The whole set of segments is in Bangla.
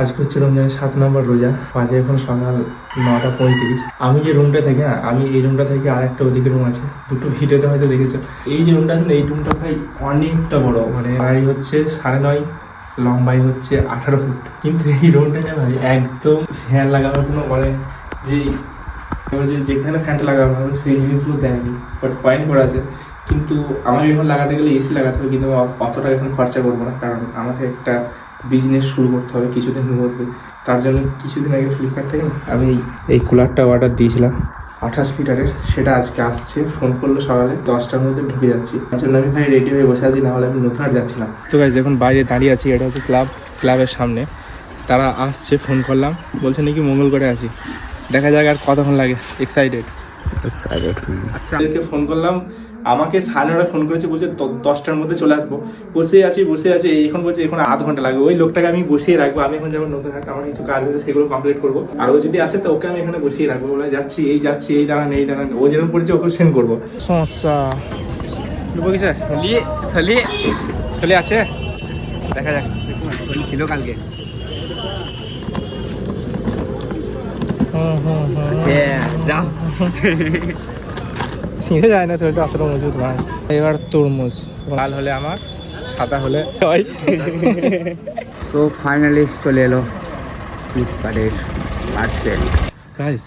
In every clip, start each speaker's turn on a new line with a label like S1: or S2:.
S1: আজকে হচ্ছে রমজানের সাত নম্বর রোজা বাজে এখন সকাল নটা পঁয়ত্রিশ আমি যে রুমটা থাকি না আমি এই রুমটা থেকে আর একটা ওদিকে রুম আছে দুটো হিটেতে হয়তো দেখেছো এই যে রুমটা আছে না এই রুমটা ভাই অনেকটা বড় মানে বাড়ি হচ্ছে সাড়ে নয় লম্বাই হচ্ছে আঠারো ফুট কিন্তু এই রুমটা না ভাই একদম ফ্যান লাগানোর জন্য মানে বলেন যে যেখানে ফ্যানটা লাগানো হবে সেই জিনিসগুলো দেয়নি বাট পয়েন্ট করা আছে কিন্তু আমার এখন লাগাতে গেলে এসি লাগাতে হবে কিন্তু অতটা এখন খরচা করবো না কারণ আমাকে একটা বিজনেস শুরু করতে হবে কিছুদিনের মধ্যে তার জন্য কিছুদিন আগে ফ্লিপকার্ট থেকে আমি এই কুলারটা অর্ডার দিয়েছিলাম আঠাশ লিটারের সেটা আজকে আসছে ফোন করলো সকালে দশটার মধ্যে ঢুকে যাচ্ছি তার জন্য আমি ভাই রেডি হয়ে বসে আছি নাহলে আমি নতুন আর যাচ্ছিলাম তো ভাই এখন বাইরে দাঁড়িয়ে আছি এটা হচ্ছে ক্লাব ক্লাবের সামনে তারা আসছে ফোন করলাম বলছে নাকি মঙ্গলগড়ে আছি দেখা যাক আর কতক্ষণ লাগে এক্সাইটেড এক্সাইটেড আচ্ছা ফোন করলাম আমাকে সাড়ে নটা ফোন করেছে বলছে দশটার মধ্যে চলে আসবো বসে আছি বসে আছি এখন বলছে এখন আধ ঘন্টা লাগবে ওই লোকটাকে আমি বসিয়ে রাখবো আমি এখন যেমন নতুন একটা আমার কিছু কাজ আছে সেগুলো কমপ্লিট করবো আর ও যদি আসে তো ওকে আমি এখানে বসিয়ে রাখবো বলে যাচ্ছি এই যাচ্ছি এই দাঁড়ান এই দাঁড়ান ও যেরকম পড়েছে ওকে সেন্ড করবো সমস্যা আছে দেখা যাক
S2: ছিল কালকে হুম হুম হুম
S1: আচ্ছা, যাও ছিঁড়ে যায় না তরমুজটা অতটা মজবুত নয় এবার তরমুজ লাল হলে আমার সাদা হলে হয় তো ফাইনালি চলে এলো ফ্লিপকার্টের পার্সেল গাইস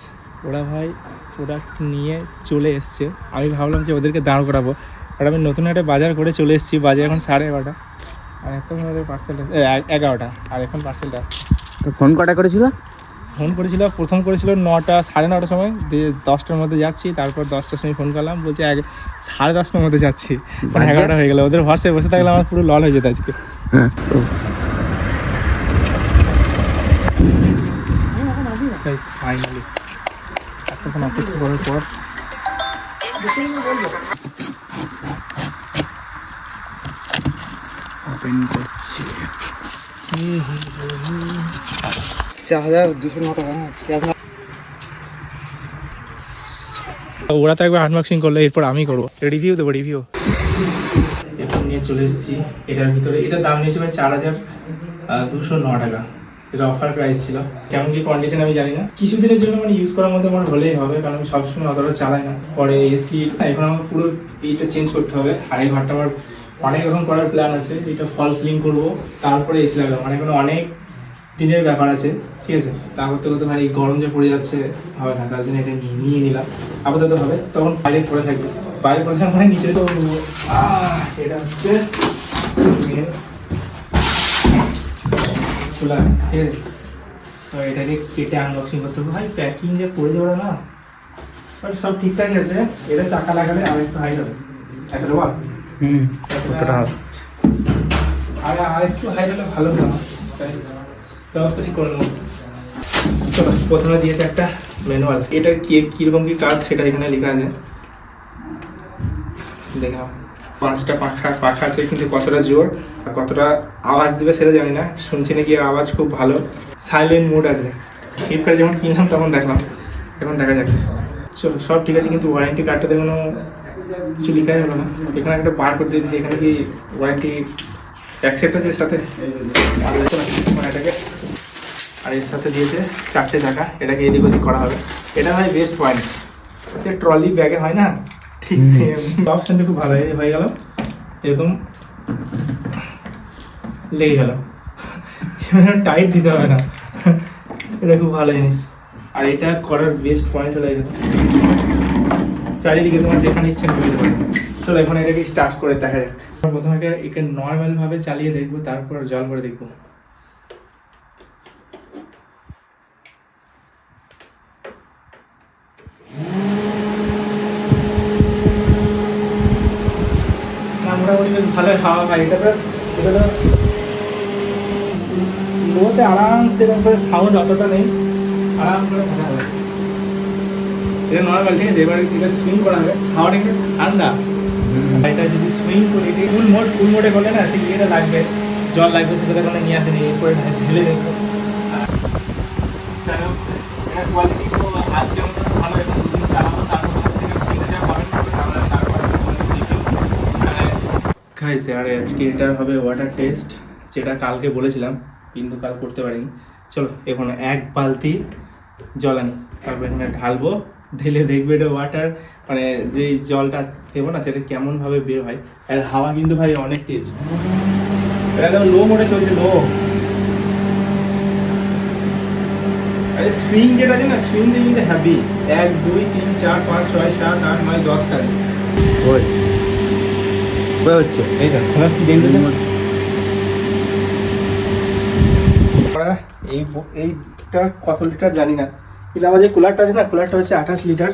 S1: ওরা ভাই প্রোডাক্ট নিয়ে চলে এসছে আমি ভাবলাম যে ওদেরকে দাঁড় করাবো বাট আমি নতুন একটা বাজার করে চলে এসেছি বাজার এখন সাড়ে এগারোটা আর এখন ওদের পার্সেলটা এগারোটা আর এখন পার্সেলটা আসছে
S2: ফোন কটা করেছিল
S1: ফোন করেছিল প্রথম করেছিল নটা সাড়ে নটার সময় দিয়ে দশটার মধ্যে যাচ্ছি তারপর দশটার সময় ফোন করলাম বলছে এক সাড়ে দশটার মধ্যে যাচ্ছি মানে, মানে? এগারোটা হয়ে গেলো ওদের হোয়াটসঅ্যাপ বসে থাকলে আমার পুরো লল হয়ে যেত আজকে ফাইনালি হ্যাঁ। এতক্ষণ অপেক্ষা করার
S2: পর ওরা
S1: তো একবার আনবক্সিং করলে এরপর আমি করবো রিভিউ দেবো রিভিউ এখন নিয়ে চলে এসেছি এটার ভিতরে এটা দাম নিয়েছে ভাই চার হাজার দুশো ন টাকা এটা অফার প্রাইস ছিল কেমন কি কন্ডিশন আমি জানি না কিছুদিনের জন্য মানে ইউজ করার মতো আমার হলেই হবে কারণ আমি সবসময় অতটা চালাই না পরে এসি এখন আমার পুরো এইটা চেঞ্জ করতে হবে আর এই ঘরটা আমার অনেক রকম করার প্ল্যান আছে এটা ফল সিলিং করবো তারপরে এসি লাগাবো মানে এখন অনেক দিনের ব্যাপার আছে ঠিক আছে তা করতে করতে ভাই গরম যে পড়ে যাচ্ছে হবে না তার জন্য এটা নিয়ে নিলাম আপাতত হবে তখন বাইরে পড়ে থাকবে বাইরে পড়ে থাকার মানে নিচে তো এটা হচ্ছে ঠিক আছে তো এটাকে কেটে আনবক্সিং করতে হবে ভাই প্যাকিং যে পড়ে দেবো না সব ঠিকঠাক আছে এটা চাকা লাগালে আর একটু হাই হবে এতটা বল হুম আর আর একটু হাই হলে ভালো তাই ব্যবস্থা চলো প্রথমে দিয়েছে একটা ম্যানুয়াল এটা কী কীরকম কী কাজ সেটা এখানে লেখা আছে দেখলাম পাঁচটা পাখা পাখা আছে কিন্তু কতটা জোর কতটা আওয়াজ দিবে সেটা জানি না শুনছি নাকি এর আওয়াজ খুব ভালো সাইলেন্ট মুড আছে ফ্লিপকার্টে যেমন কিনলাম তখন দেখলাম এখন দেখা যাক চলো সব ঠিক আছে কিন্তু ওয়ারেন্টি কার্ডটা দেখুন কিছু লিখাই হলো না এখানে একটা বার করে দিয়েছি এখানে কি ওয়ারেন্টি অ্যাকসেপ্ট আছে এর সাথে এটাকে আর এর সাথে দিয়েছে চারটে চাকা এটাকে এদিক ওদিক করা হবে এটা হয় বেস্ট পয়েন্ট যে ট্রলি ব্যাগে হয় না ঠিক সেম অপশানটা খুব ভালো হয়ে গেল এরকম লেগে গেল টাইট দিতে হবে না এটা খুব ভালো জিনিস আর এটা করার বেস্ট পয়েন্ট হলো এটা চারিদিকে তোমার যেখানে ইচ্ছা করতে পারো চলো এখন এটাকে স্টার্ট করে দেখা যাক প্রথমে এটা একে নর্মালভাবে চালিয়ে দেখবো তারপর জল করে দেখবো বেশ ভালো হাওয়া খায় এটা তো এটা তো করে সাউন্ড অতটা নেই আরাম করে থাকা হবে এটা নর্মাল ঠিক আছে এবার এটা সুইং করা হবে হাওয়াটা একটু ঠান্ডা এটা যদি সুইং করি ফুল মোড ফুল মোডে করলে না সেই ইয়েটা লাগবে জল লাগবে সেটা কোনো নিয়ে আসেনি এরপরে ঢেলে দেখবো কোয়ালিটি আজকের ভালো এবং দুদিন চালানো হয়েছে আর আজকে এটা হবে ওয়াটার টেস্ট যেটা কালকে বলেছিলাম কিন্তু কাল করতে পারিনি চলো এখন এক বালতি জল আনি তারপর এখানে ঢালবো ঢেলে দেখবে এটা ওয়াটার মানে যে জলটা দেবো না সেটা কেমনভাবে বের হয় আর হাওয়া কিন্তু ভাই অনেক তেজ এটা একদম লো মোটে চলছে লো আরে সুইং যেটা আছে না দিয়ে কিন্তু হ্যাপি এক দুই তিন চার পাঁচ ছয় সাত আট নয় দশটা
S2: ওই খোলা হচ্ছে
S1: এই দেখ খোলা কি দেখতে এই এইটা কত লিটার জানি না কিন্তু আমার যে কুলারটা আছে না কুলারটা হচ্ছে আঠাশ লিটার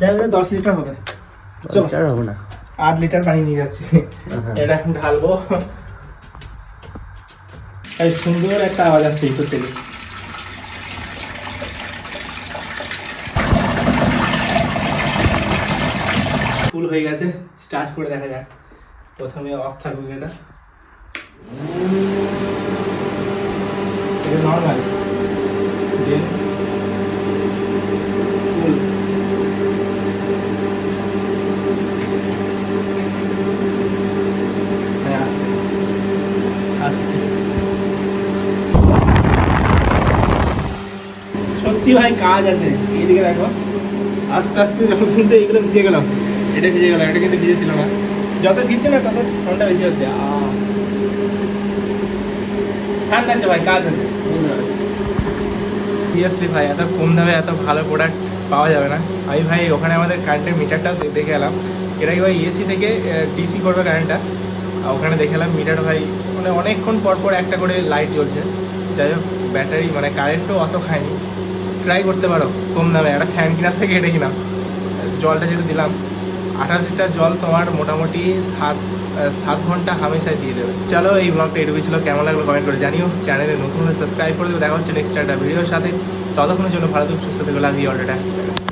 S1: যাই হোক দশ লিটার হবে লিটার হবে না আট লিটার পানি নিয়ে যাচ্ছি এটা এখন ঢালবো সুন্দর একটা আওয়াজ আসছে তো হয়ে গেছে স্টার্ট করে দেখা যাক প্রথমে অফ থাকবে এটা হ্যাঁ, সত্যি ভাই কাজ আছে এইদিকে দেখো আস্তে আস্তে যখন ঘুরতে এগুলো ভিজে গেলাম এটা ভিজে গেল এটা কিন্তু ভিজে ছিল না যত ভিজছে না তত ঠান্ডা বেশি হচ্ছে ঠান্ডা হচ্ছে ভাই কাজ হচ্ছে সিরিয়াসলি ভাই এত কম দামে এত ভালো প্রোডাক্ট পাওয়া যাবে না আমি ভাই ওখানে আমাদের কারেন্টের মিটারটাও দেখে এলাম এটা কি ভাই এসি থেকে ডিসি করবে কারেন্টটা ওখানে দেখে এলাম মিটার ভাই মানে অনেকক্ষণ পর পর একটা করে লাইট জ্বলছে যাই হোক ব্যাটারি মানে কারেন্টও অত খায়নি ট্রাই করতে পারো কম দামে একটা ফ্যান কেনার থেকে এটা কিনা জলটা যেটা দিলাম আঠাশ লিটার জল তোমার মোটামুটি সাত সাত ঘন্টা হামেশায় দিয়ে দেবে চলো এই ব্লগটা এটুকু ছিল কেমন লাগলো কমেন্ট করে জানিও চ্যানেলে নতুন হলে সাবস্ক্রাইব করে দেবে দেখা হচ্ছে নেক্সট একটা ভিডিওর সাথে ততক্ষণের জন্য ভালো সুস্থ থেকে লাভ অর্ডারটা